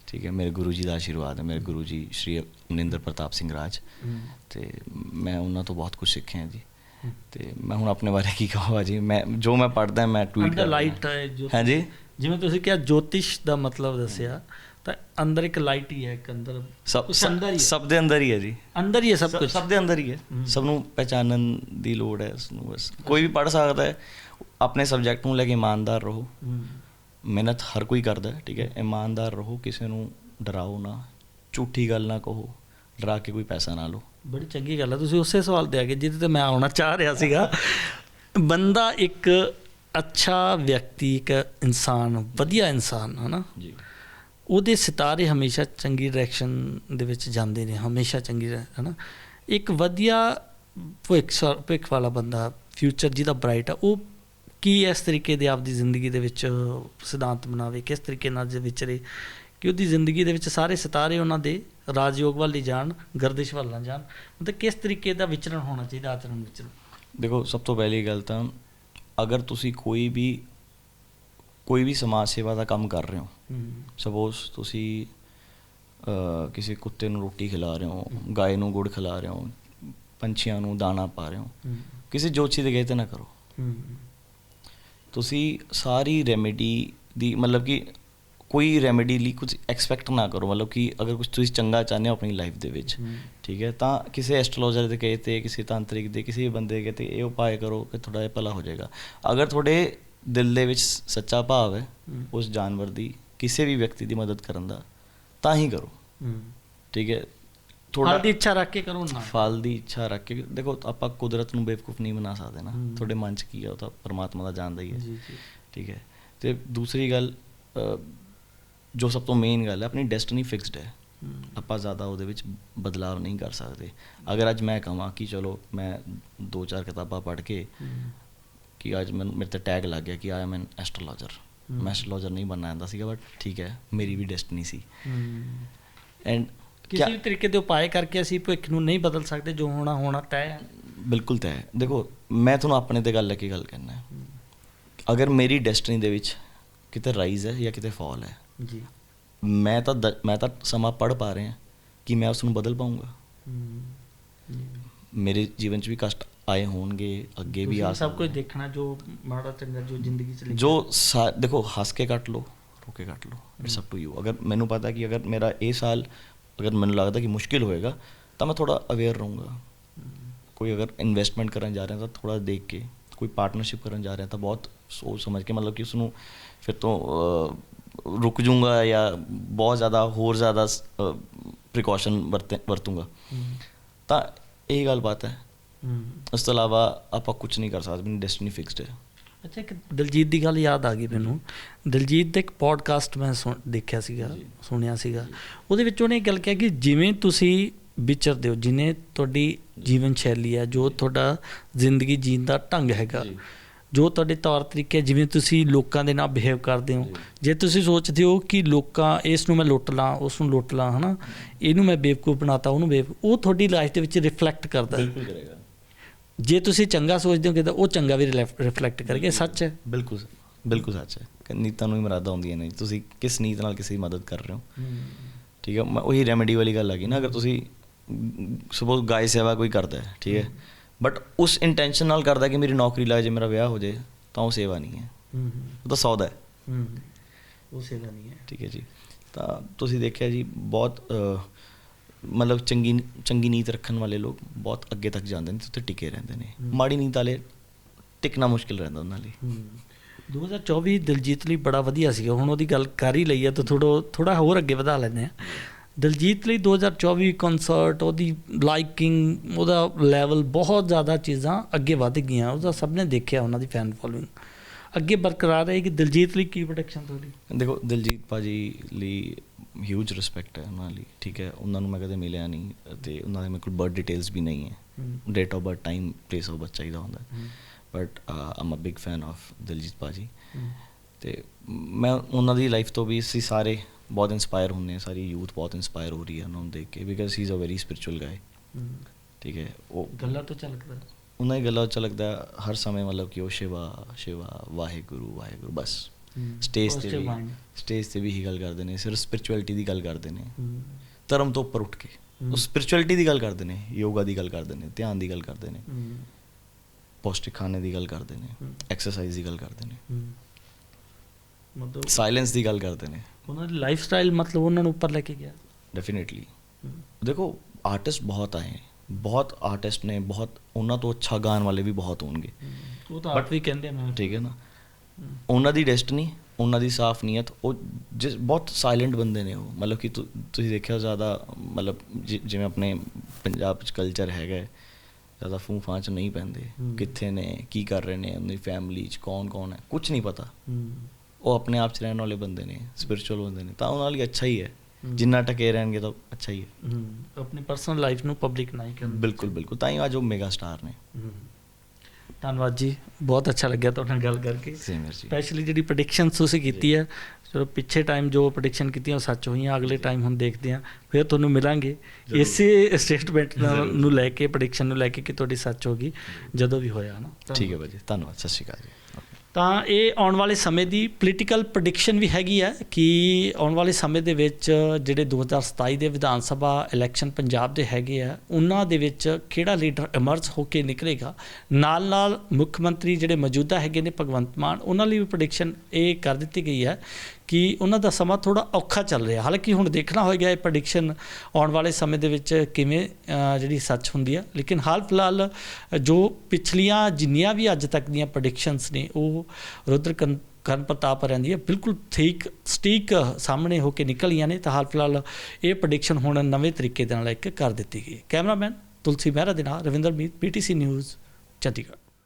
ਠੀਕ ਹੈ ਮੇਰੇ ਗੁਰੂ ਜੀ ਦਾ ਆਸ਼ੀਰਵਾਦ ਹੈ। ਮੇਰੇ ਗੁਰੂ ਜੀ ਸ਼੍ਰੀ ਮਨਿੰਦਰ ਪ੍ਰਤਾਪ ਸਿੰਘ ਰਾਜ। ਤੇ ਮੈਂ ਉਹਨਾਂ ਤੋਂ ਬਹੁਤ ਕੁਝ ਸਿੱਖਿਆ ਜੀ। ਤੇ ਮੈਂ ਹੁਣ ਆਪਣੇ ਬਾਰੇ ਕੀ ਕਹਾਂ ਜੀ? ਮੈਂ ਜੋ ਮੈਂ ਪੜ੍ਹਦਾ ਮੈਂ ਟਵੀਟ ਲਾਈਟ ਹੈ ਜੋ ਜਿਵੇਂ ਤੁਸੀਂ ਕਿਹਾ ਜੋਤਿਸ਼ ਦਾ ਮਤਲਬ ਦੱਸਿਆ। ਤਾਂ ਅੰਦਰ ਇੱਕ ਲਾਈਟ ਹੀ ਹੈ ਇੱਕ ਅੰਦਰ ਸਭ ਅੰਦਰ ਹੀ ਹੈ। ਸਭ ਦੇ ਅੰਦਰ ਹੀ ਹੈ ਜੀ। ਅੰਦਰ ਹੀ ਹੈ ਸਭ ਕੁਝ ਸਭ ਦੇ ਅੰਦਰ ਹੀ ਹੈ। ਸਭ ਨੂੰ ਪਹਿਚਾਨਣ ਦੀ ਲੋੜ ਹੈ ਉਸ ਨੂੰ ਬਸ। ਕੋਈ ਵੀ ਪੜ੍ਹ ਸਕਦਾ ਹੈ ਆਪਣੇ ਸਬਜੈਕਟ ਨੂੰ ਲੈ ਕੇ ਇਮਾਨਦਾਰ ਰਹੋ। ਮਿਹਨਤ ਹਰ ਕੋਈ ਕਰਦਾ ਹੈ ਠੀਕ ਹੈ? ਇਮਾਨਦਾਰ ਰਹੋ ਕਿਸੇ ਨੂੰ ਡਰਾਓ ਨਾ ਝੂਠੀ ਗੱਲ ਨਾ ਕਹੋ ਡਰਾ ਕੇ ਕੋਈ ਪੈਸਾ ਨਾ ਲਓ। ਬੜੀ ਚੰਗੀ ਗੱਲ ਹੈ ਤੁਸੀਂ ਉਸੇ ਸਵਾਲ ਤੇ ਆ ਗਏ ਜਿਹਦੇ ਤੇ ਮੈਂ ਆਉਣਾ ਚਾਹ ਰਿਹਾ ਸੀਗਾ। ਬੰਦਾ ਇੱਕ ਅੱਛਾ ਵਿਅਕਤੀ ਇੱਕ ਇਨਸਾਨ ਵਧੀਆ ਇਨਸਾਨ ਹਨਾ? ਜੀ। ਉਹਦੇ ਸਿਤਾਰੇ ਹਮੇਸ਼ਾ ਚੰਗੀ ਡਾਇਰੈਕਸ਼ਨ ਦੇ ਵਿੱਚ ਜਾਂਦੇ ਨੇ, ਹਮੇਸ਼ਾ ਚੰਗੀ ਹੈ ਹਨਾ? ਇੱਕ ਵਧੀਆ ਭਵਿੱਖ ਸਾ- ਭਵਿੱਖ ਵਾਲਾ ਬੰਦਾ ਫਿਊਚਰ ਜਿਹਦਾ ਬ੍ਰਾਈਟ ਆ, ਉਹ ਕੀ ਇਸ ਤਰੀਕੇ ਦੇ ਆਪਦੀ ਜ਼ਿੰਦਗੀ ਦੇ ਵਿੱਚ ਸਿਧਾਂਤ ਬਣਾਵੇ, ਕਿਸ ਤਰੀਕੇ ਨਾਲ ਜੇ ਵਿਚਰੇ ਕਿ ਉਹਦੀ ਜ਼ਿੰਦਗੀ ਦੇ ਵਿੱਚ ਸਾਰੇ ਸਿਤਾਰੇ ਉਹਨਾਂ ਦੇ ਰਾਜਯੋਗ ਵੱਲ ਹੀ ਜਾਣ, ਗਰਦਿਸ਼ ਵੱਲ ਨਾ ਜਾਣ, ਮਤਲਬ ਕਿਸ ਤਰੀਕੇ ਦਾ ਵਿਚਰਨ ਹੋਣਾ ਚਾਹੀਦਾ ਆਚਰਣ ਵਿਚਰਨ? ਦੇਖੋ, ਸਭ ਤੋਂ ਪਹਿਲੀ ਗੱਲ ਤਾਂ ਅਗਰ ਤੁਸੀਂ ਕੋਈ ਵੀ ਕੋਈ ਵੀ ਸਮਾਜ ਸੇਵਾ ਦਾ ਕੰਮ ਕਰ ਰਹੇ ਹੋ ਸਪੋਜ਼ ਤੁਸੀਂ ਕਿਸੇ ਕੁੱਤੇ ਨੂੰ ਰੋਟੀ ਖਿਲਾ ਰਹੇ ਹੋ ਗਾਇ ਨੂੰ ਗੁੜ ਖਿਲਾ ਰਹੇ ਹੋ ਪੰਛੀਆਂ ਨੂੰ ਦਾਣਾ ਪਾ ਰਹੇ ਹੋ ਕਿਸੇ ਜੋਤਸ਼ੀ ਦੇ ਕਹੇ ਤੇ ਨਾ ਕਰੋ। ਤੁਸੀਂ ਸਾਰੀ ਰੈਮੇਡੀ ਦੀ ਮਤਲਬ ਕਿ ਕੋਈ ਰੈਮੇਡੀ ਲਈ ਕੁਝ ਐਕਸਪੈਕਟ ਨਾ ਕਰੋ ਮਤਲਬ ਕਿ ਅਗਰ ਕੁਝ ਤੁਸੀਂ ਚੰਗਾ ਚਾਹੁੰਦੇ ਹੋ ਆਪਣੀ ਲਾਈਫ ਦੇ ਵਿੱਚ। ਠੀਕ ਹੈ ਤਾਂ ਕਿਸੇ ਐਸਟ੍ਰੋਲੋਜਰ ਦੇ ਕਹੇ ਤੇ ਕਿਸੇ ਤਾਂਤਰਿਕ ਦੇ ਕਿਸੇ ਬੰਦੇ ਦੇ ਕਹੇ ਤੇ ਇਹ ਉਪਾਅ ਕਰੋ ਕਿ ਥੋੜਾ ਜਿਹਾ ਭਲਾ ਹੋ ਜਾਏਗਾ। ਅਗਰ ਤੁਹਾਡੇ ਦਿਲ ਦੇ ਵਿੱਚ ਸੱਚਾ ਭਾਵ ਹੂੰ। ਉਸ ਜਾਨਵਰ ਦੀ ਕਿਸੇ ਵੀ ਵਿਅਕਤੀ ਦੀ ਮਦਦ ਕਰਨ ਦਾ ਤਾਂ ਹੀ ਕਰੋ। ਹੂੰ। ਠੀਕ ਹੈ? ਥੋੜਾ ਦੀ ਇੱਛਾ ਰੱਖ ਕੇ ਕਰੋ ਨਾ। ਫਲ ਦੀ ਇੱਛਾ ਰੱਖ ਕੇ ਦੇਖੋ ਆਪਾਂ ਕੁਦਰਤ ਨੂੰ ਬੇਵਕੂਫ ਨਹੀਂ ਬਣਾ ਸਕਦੇ ਨਾ। ਤੁਹਾਡੇ ਮਨ 'ਚ ਕੀ ਹੈ ਉਹ ਤਾਂ ਪਰਮਾਤਮਾ ਦਾ ਜਾਣਦਾ ਹੀ ਹੈ। ਜੀ ਜੀ। ਠੀਕ ਹੈ? ਤੇ ਦੂਸਰੀ ਗੱਲ ਜੋ ਸਭ ਤੋਂ ਮੇਨ ਗੱਲ ਹੈ ਆਪਣੀ ਡੈਸਟੀਨੀ ਫਿਕਸਡ ਹੈ। ਆਪਾਂ ਜ਼ਿਆਦਾ ਉਹਦੇ ਵਿੱਚ ਬਦਲਾਵ ਨਹੀਂ ਕਰ ਸਕਦੇ। ਅਗਰ ਅੱਜ ਮੈਂ ਕਹਾਂ ਕਿ ਚਲੋ ਮੈਂ ਦੋ ਚਾਰ ਕਿਤਾਬਾਂ ਪੜ੍ਹ ਕੇ। ਕਿ ਅੱਜ ਮੈਨੂੰ ਮੇਰੇ ਤੇ ਟੈਗ ਲੱਗ ਗਿਆ ਕਿ ਆਈ ਐਮ ਐਨ ਐਸਟ੍ਰੋਲੋਜਰ। ਮੈਂ ਐਸਟ੍ਰੋਲੋਜਰ ਨਹੀਂ ਬਣਨਾ ਆਂਦਾ ਸੀਗਾ ਬਟ ਠੀਕ ਹੈ ਮੇਰੀ ਵੀ ਡੈਸਟੀਨੀ ਸੀ। ਐਂਡ ਕਿਸੇ ਵੀ ਤਰੀਕੇ ਦੇ ਉਪਾਅ ਕਰਕੇ ਅਸੀਂ ਭਵਿੱਖ ਨੂੰ ਨਹੀਂ ਬਦਲ ਸਕਦੇ ਜੋ ਹੋਣਾ ਹੋਣਾ ਤੈਅ ਹੈ। ਬਿਲਕੁਲ ਤੈਅ ਹੈ। ਦੇਖੋ ਮੈਂ ਤੁਹਾਨੂੰ ਆਪਣੇ ਤੇ ਗੱਲ ਲੈ ਕੇ ਗੱਲ ਕਰਨਾ ਹੈ। ਅਗਰ ਮੇਰੀ ਡੈਸਟੀਨੀ ਦੇ ਵਿੱਚ ਕਿਤੇ ਰਾਈਜ਼ ਹੈ ਜਾਂ ਕਿਤੇ ਫਾਲ ਹੈ ਜੀ। ਮੈਂ ਤਾਂ ਮੈਂ ਤਾਂ ਸਮਾਂ ਪੜ ਪਾ ਰਿਹਾ ਕਿ ਮੈਂ ਉਸ ਨੂੰ ਬਦਲ ਪਾਉਂਗਾ। ਮੇਰੇ ਜੀਵਨ 'ਚ ਵੀ ਕਸ਼ਟ ਆਏ ਹੋਣਗੇ ਅੱਗੇ ਵੀ ਆ ਸਭ ਕੁਝ ਦੇਖਣਾ ਜੋ ਮਾੜਾ ਚੰਗਾ ਜੋ ਜ਼ਿੰਦਗੀ ਚ ਜੋ ਦੇਖੋ ਹੱਸ ਕੇ ਕੱਟ ਲਓ ਰੋ ਕੇ ਕੱਟ ਲਓ ਇਟਸ ਅਪ ਟੂ ਯੂ ਅਗਰ ਮੈਨੂੰ ਪਤਾ ਕਿ ਅਗਰ ਮੇਰਾ ਇਹ ਸਾਲ ਅਗਰ ਮੈਨੂੰ ਲੱਗਦਾ ਕਿ ਮੁਸ਼ਕਿਲ ਹੋਏਗਾ ਤਾਂ ਮੈਂ ਥੋੜਾ ਅਵੇਅਰ ਰਹੂੰਗਾ। ਕੋਈ ਅਗਰ ਇਨਵੈਸਟਮੈਂਟ ਕਰਨ ਜਾ ਰਿਹਾ ਤਾਂ ਥੋੜਾ ਦੇਖ ਕੇ ਕੋਈ ਪਾਰਟਨਰਸ਼ਿਪ ਕਰਨ ਜਾ ਰਿਹਾ ਤਾਂ ਬਹੁਤ ਸੋਚ ਸਮਝ ਕੇ ਮਤਲਬ ਕਿ ਉਸ ਨੂੰ ਫਿਰ ਤੋਂ ਰੁਕ ਜਾਊਂਗਾ ਜਾਂ ਬਹੁਤ ਜ਼ਿਆਦਾ ਹੋਰ ਜ਼ਿਆਦਾ ਪ੍ਰੀਕਾਸ਼ਨ ਵਰਤੂੰਗਾ। ਤਾਂ ਇਹ ਗੱਲ ਬਾਤ ਹੂੰ। ਉਸ ਤੋਂ ਇਲਾਵਾ ਆਪਾਂ ਕੁਝ ਨਹੀਂ ਕਰ ਸਕਦੇ ਮੇਰੀ ਡੈਸਟੀਨੀ ਫਿਕਸਡ ਹੈ। ਅੱਛਾ ਇੱਕ ਦਿਲਜੀਤ ਦੀ ਗੱਲ ਯਾਦ ਆ ਗਈ ਮੈਨੂੰ। ਦਿਲਜੀਤ ਦਾ ਇੱਕ ਪੋਡਕਾਸਟ ਮੈਂ ਸੁਣ- ਦੇਖਿਆ ਸੀਗਾ। ਸੁਣਿਆ ਸੀਗਾ। ਉਹਦੇ ਵਿੱਚ ਉਹਨੇ ਇਹ ਗੱਲ ਕਿਹਾ ਕਿ ਜਿਵੇਂ ਤੁਸੀਂ ਵਿਚਰਦੇ ਹੋ ਜਿਨੇ ਤੁਹਾਡੀ ਜੀਵਨ ਸ਼ੈਲੀ ਹੈ ਜੋ ਤੁਹਾਡਾ ਜ਼ਿੰਦਗੀ ਜੀਣ ਦਾ ਢੰਗ ਹੈਗਾ ਜੀ। ਤੁਹਾਡੇ ਤੌਰ ਤਰੀਕੇ ਜਿਵੇਂ ਤੁਸੀਂ ਲੋਕਾਂ ਦੇ ਨਾਲ ਬਿਹੇਵ ਕਰਦੇ ਹੋ। ਜੀ। ਤੁਸੀਂ ਸੋਚਦੇ ਹੋ ਕਿ ਲੋਕਾਂ ਇਸ ਨੂੰ ਮੈਂ ਲੁੱਟ ਲਾਂ ਉਸ ਨੂੰ ਲੁੱਟ ਲਾਂ ਹਨਾ ਇਹਨੂੰ ਮੈਂ ਬੇਵਕੂਫ ਬਣਾਤਾ ਉਹਨੂੰ ਬੇਵ ਉਹ ਤੁਹਾਡੀ ਲਾਈਫ ਦੇ ਵਿੱਚ ਰਿਫਲੈਕਟ ਕਰਦਾ ਹੈ। ਕਰੇਗਾ। ਜੇ ਤੁਸੀਂ ਚੰਗਾ ਸੋਚਦੇ ਹੋ ਕਿ ਤਾਂ ਉਹ ਚੰਗਾ ਵੀ ਰਿਫਲੈਕਟ ਕਰੇਗਾ ਸੱਚ ਹੈ। ਬਿਲਕੁਲ ਬਿਲਕੁਲ ਸੱਚ ਹੈ। ਨੀਤਾਂ ਨੂੰ ਹੀ ਮਰਾਦਾ ਹੁੰਦੀਆਂ ਨੇ। ਤੁਸੀਂ ਕਿਸ ਨੀਤ ਨਾਲ ਕਿਸੇ ਦੀ ਮਦਦ ਕਰ ਰਹੇ ਹੋ? ਠੀਕ ਹੈ ਮੈਂ ਉਹੀ ਰੈਮੇਡੀ ਵਾਲੀ ਗੱਲ ਆ ਗਈ ਨਾ ਅਗਰ ਤੁਸੀਂ ਸਪੋਜ਼ ਗਾਇ ਸੇਵਾ ਕੋਈ ਕਰਦਾ ਹੈ ਠੀਕ ਹੈ। ਬਟ ਉਸ ਇੰਟੈਂਸ਼ਨ ਨਾਲ ਕਰਦਾ ਕਿ ਮੇਰੀ ਨੌਕਰੀ ਲੱਗ ਜੇ ਮੇਰਾ ਵਿਆਹ ਹੋ ਜੇ ਤਾਂ ਉਹ ਸੇਵਾ ਨਹੀਂ ਹੈ। ਉਹ ਤਾਂ ਸੌਦਾ ਹੈ। ਉਹ ਸੇਵਾ ਨਹੀਂ ਹੈ। ਠੀਕ ਹੈ ਜੀ। ਤਾਂ ਤੁਸੀਂ ਦੇਖਿਆ ਜੀ ਬਹੁਤ ਮਤਲਬ ਚੰਗੀ ਚੰਗੀ ਨੀਤ ਰੱਖਣ ਵਾਲੇ ਲੋਕ ਬਹੁਤ ਅੱਗੇ ਤੱਕ ਜਾਂਦੇ ਨੇ ਤੇ ਉੱਥੇ ਟਿਕੇ ਰਹਿੰਦੇ ਨੇ। ਮਾੜੀ ਨੀਤ ਵਾਲੇ ਟਿਕਣਾ ਮੁਸ਼ਕਿਲ ਰਹਿੰਦਾ ਉਹਨਾਂ ਲਈ। 2024 ਦਿਲਜੀਤ ਲਈ ਬੜਾ ਵਧੀਆ ਸੀਗਾ। ਹੁਣ ਉਹਦੀ ਗੱਲ ਕਰ ਹੀ ਲਈ ਹੈ ਤਾਂ ਥੋੜਾ ਥੋੜਾ ਹੋਰ ਅੱਗੇ ਵਧਾ ਲੈਂਦੇ ਆ ਦਿਲਜੀਤ ਲਈ 2024 ਕਨਸਰਟ ਉਹਦੀ ਲਾਈਕਿੰਗ ਉਹਦਾ ਲੈਵਲ ਬਹੁਤ ਜ਼ਿਆਦਾ ਚੀਜ਼ਾਂ ਅੱਗੇ ਵਧ ਗਈਆਂ। ਉਹਦਾ ਸਭ ਨੇ ਦੇਖਿਆ ਉਹਨਾਂ ਦੀ ਫੈਨ ਫੋਲੋਇੰਗ ਅੱਗੇ ਬਰਕਰਾਰ ਰਹੇਗੀ ਦਿਲਜੀਤ ਲਈ ਕੀ ਪ੍ਰੋਡਕਸ਼ਨ ਤੁਹਾਡੀ? ਦੇਖੋ ਦਿਲਜੀਤ ਭਾਜੀ ਲਈ ਹਿਊਜ ਰਿਸਪੈਕਟ ਹੈ ਉਹਨਾਂ ਲਈ ਠੀਕ ਹੈ? ਉਹਨਾਂ ਨੂੰ ਮੈਂ ਕਦੇ ਮਿਲਿਆ ਨਹੀਂ ਤੇ ਉਹਨਾਂ ਦੇ ਮੇਰੇ ਕੋਲ ਬਰਥ ਡਿਟੇਲਸ ਵੀ ਨਹੀਂ ਹੈ। Date of birth time place of birth ਚਾਹੀਦਾ ਹੁੰਦਾ but I'm a big fan of Diljit paaji ਤੇ ਮੈਂ ਉਹਨਾਂ ਦੀ ਲਾਈਫ ਤੋਂ ਵੀ ਅਸੀਂ ਸਾਰੇ ਬਹੁਤ ਇਨਸਪਾਇਰ ਹੁੰਦੇ ਹਾਂ ਸਾਰੀ ਯੂਥ ਬਹੁਤ ਇਨਸਪਾਇਰ ਹੋ ਰਹੀ ਹੈ ਉਹਨਾਂ ਨੂੰ ਦੇਖ ਕੇ because he is a very spiritual guy ਠੀਕ ਹੈ? ਉਹ ਗੱਲਾਂ ਤੋਂ ਝਲਕਦਾ ਉਹਨਾਂ ਦੀ ਗੱਲਾਂ ਚ ਲੱਗਦਾ ਹੈ ਹਰ ਸਮੇਂ ਮਤਲਬ ਕਿ ਉਹ ਸ਼ਿਵਾ ਸ਼ਿਵਾ ਵਾਹਿਗੁਰੂ ਵਾਹਿਗੁਰੂ ਬਸ। ਸਟੇਜ ਤੇ ਵੀ. ਸਟੇਜ ਤੇ ਵੀ ਹੀ ਗੱਲ ਕਰਦੇ ਨੇ ਸਿਰਫ ਸਪਿਰਚੁਅਲਿਟੀ ਦੀ ਗੱਲ ਕਰਦੇ ਨੇ। ਧਰਮ ਤੋਂ ਉੱਪਰ ਉੱਠ ਕੇ। ਉਹ ਸਪਿਰਚੁਅਲਿਟੀ ਦੀ ਗੱਲ ਕਰਦੇ ਨੇ ਯੋਗਾ ਦੀ ਗੱਲ ਕਰਦੇ ਨੇ ਧਿਆਨ ਦੀ ਗੱਲ ਕਰਦੇ ਨੇ। ਪੌਸ਼ਟਿਕ ਖਾਣੇ ਦੀ ਗੱਲ ਕਰਦੇ ਨੇ। ਐਕਸਰਸਾਈਜ਼ ਦੀ ਗੱਲ ਕਰਦੇ ਨੇ। ਮਤਲਬ ਸਾਇਲੈਂਸ ਦੀ ਗੱਲ ਕਰਦੇ ਨੇ। ਉਹਨਾਂ ਦੀ ਲਾਈਫ ਸਟਾਈਲ ਮਤਲਬ ਉਹਨਾਂ ਨੂੰ ਉੱਪਰ ਲੈ ਕੇ ਗਿਆ। ਡੈਫੀਨਿਟਲੀ ਦੇਖੋ ਆਰਟਿਸਟ ਬਹੁਤ ਆਏ ਬਹੁਤ ਆਰਟਿਸਟ ਨੇ ਬਹੁਤ ਉਹਨਾਂ ਤੋਂ ਅੱਛਾ ਗਾਣ ਵਾਲੇ ਵੀ ਬਹੁਤ ਹੋਣਗੇ। ਉਹ ਤਾਂ ਆਪ ਵੀ ਕਹਿੰਦੇ ਆ ਮੈਂ ਠੀਕ ਹੈ ਨਾ? ਉਹਨਾਂ ਦੀ ਡੈਸਟਨੀ ਉਹਨਾਂ ਦੀ ਸਾਫ਼ ਨੀਅਤ ਉਹ ਜਿਸ ਬਹੁਤ ਸਾਇਲੈਂਟ ਬੰਦੇ ਨੇ ਉਹ। ਮਤਲਬ ਕਿ ਤੁਸੀਂ ਦੇਖਿਆ ਜ਼ਿਆਦਾ ਮਤਲਬ ਜਿਵੇਂ ਆਪਣੇ ਪੰਜਾਬ ਚ ਕਲਚਰ ਹੈਗਾ ਜ਼ਿਆਦਾ ਫੂੰ ਫਾਂ ਚ ਨਹੀਂ ਪੈਂਦੇ। ਕਿੱਥੇ ਨੇ ਕੀ ਕਰ ਰਹੇ ਨੇ ਉਹਨਾਂ ਦੀ ਫੈਮਿਲੀ ਚ ਕੌਣ ਕੌਣ ਹੈ ਕੁਝ ਨਹੀਂ ਪਤਾ। ਉਹ ਆਪਣੇ ਆਪ ਚ ਰਹਿਣ ਵਾਲੇ ਬੰਦੇ ਨੇ ਸਪਿਰਚੁਅਲ ਬੰਦੇ ਨੇ। ਤਾਂ ਉਹਨਾਂ ਲਈ ਅੱਛਾ ਹੀ ਹੈ। ਜਿੰਨਾ ਟਕੇ ਰਹਿਣਗੇ ਤਾਂ ਅੱਛਾ ਹੀ ਹੈ। ਆਪਣੀ ਪਰਸਨਲ ਲਾਈਫ ਨੂੰ ਪਬਲਿਕ ਨਹੀਂ? ਕਰਨਾ ਬਿਲਕੁਲ ਬਿਲਕੁਲ। ਤਾਂ ਹੀ ਅੱਜ ਉਹ ਮੈਗਾ ਸਟਾਰ ਨੇ। ਧੰਨਵਾਦ ਜੀ। ਬਹੁਤ ਅੱਛਾ ਲੱਗਿਆ ਤੁਹਾਡੇ ਨਾਲ ਗੱਲ ਕਰਕੇ। ਜੀ। ਸਪੈਸ਼ਲੀ ਜਿਹੜੀ ਪ੍ਰੈਡਿਕਸ਼ਨ ਤੁਸੀਂ ਕੀਤੀ ਹੈ ਚਲੋ ਪਿੱਛੇ ਟਾਈਮ ਜੋ ਪ੍ਰੈਡਿਕਸ਼ਨ ਕੀਤੀਆਂ ਉਹ ਸੱਚ ਹੋਈਆਂ ਅਗਲੇ ਟਾਈਮ ਹੁਣ ਦੇਖਦੇ ਹਾਂ। ਫਿਰ ਤੁਹਾਨੂੰ ਮਿਲਾਂਗੇ। ਇਸੇ ਸਟੇਟਮੈਂਟ। ਨੂੰ ਲੈ ਕੇ ਪ੍ਰੈਡਿਕਸ਼ਨ ਨੂੰ ਲੈ ਕੇ ਕਿ ਤੁਹਾਡੀ ਸੱਚ ਹੋਗੀ ਜਦੋਂ ਵੀ ਹੋਇਆ ਨਾ ਠੀਕ ਹੈ ਭਾਜੀ। ਧੰਨਵਾਦ। ਸਤਿ ਸ਼੍ਰੀ ਅਕਾਲ ਜੀ। ਤਾਂ ਇਹ ਆਉਣ ਵਾਲੇ ਸਮੇਂ ਦੀ ਪੋਲੀਟੀਕਲ ਪ੍ਰੈਡਿਕਸ਼ਨ ਵੀ ਹੈਗੀ ਹੈ ਕਿ ਆਉਣ ਵਾਲੇ ਸਮੇਂ ਦੇ ਵਿੱਚ ਜਿਹੜੇ 2027 ਦੇ ਵਿਧਾਨ ਸਭਾ ਇਲੈਕਸ਼ਨ ਪੰਜਾਬ ਦੇ ਹੈਗੇ ਆ, ਉਹਨਾਂ ਦੇ ਵਿੱਚ ਕਿਹੜਾ ਲੀਡਰ ਐਮਰਜ਼ ਹੋ ਕੇ ਨਿਕਲੇਗਾ? ਨਾਲ ਨਾਲ ਮੁੱਖ ਮੰਤਰੀ ਜਿਹੜੇ ਮੌਜੂਦਾ ਹੈਗੇ ਨੇ ਭਗਵੰਤ ਮਾਨ, ਉਹਨਾਂ ਲਈ ਵੀ ਪ੍ਰੈਡਿਕਸ਼ਨ ਇਹ ਕਰ ਦਿੱਤੀ ਗਈ ਹੈ ਕਿ ਉਹਨਾਂ ਦਾ ਸਮਾਂ ਥੋੜਾ ਔਖਾ ਚੱਲ ਰਿਹਾ। ਹਾਲਾਂਕਿ ਹੁਣ ਦੇਖਣਾ ਹੋਏਗਾ ਇਹ ਪ੍ਰੈਡਿਕਸ਼ਨ ਆਉਣ ਵਾਲੇ ਸਮੇਂ ਦੇ ਵਿੱਚ ਕਿਵੇਂ ਜਿਹੜੀ ਸੱਚ ਹੁੰਦੀ ਆ। ਲੇਕਿਨ ਹਾਲ ਫਿਲਹਾਲ ਜੋ ਪਿਛਲੀਆਂ ਜਿੰਨੀਆਂ ਵੀ ਅੱਜ ਤੱਕ ਦੀਆਂ ਪ੍ਰੈਡਿਕਸ਼ਨਸ ਨੇ, ਉਹ ਰੁਦਰ ਕਰਨ ਕਰਨ ਪ੍ਰਤਾਪ ਰਹਿੰਦੀ ਹੈ ਬਿਲਕੁਲ ਠੀਕ, ਸਟੀਕ ਸਾਹਮਣੇ ਹੋ ਕੇ ਨਿਕਲੀਆਂ ਨੇ। ਤਾਂ ਹਾਲ ਫਿਲਹਾਲ ਇਹ ਪ੍ਰੈਡਿਕਸ਼ਨ ਹੁਣ ਨਵੇਂ ਤਰੀਕੇ ਦੇ ਨਾਲ ਇੱਕ ਕਰ ਦਿੱਤੀ ਗਈ। ਕੈਮਰਾਮੈਨ ਤੁਲਸੀ ਮਹਿਰਾ ਦੇ ਨਾਲ ਰਵਿੰਦਰ ਮੀਤ ਪੀਟੀਸੀ ਨਿਊਜ਼, ਚੰਡੀਗੜ੍ਹ।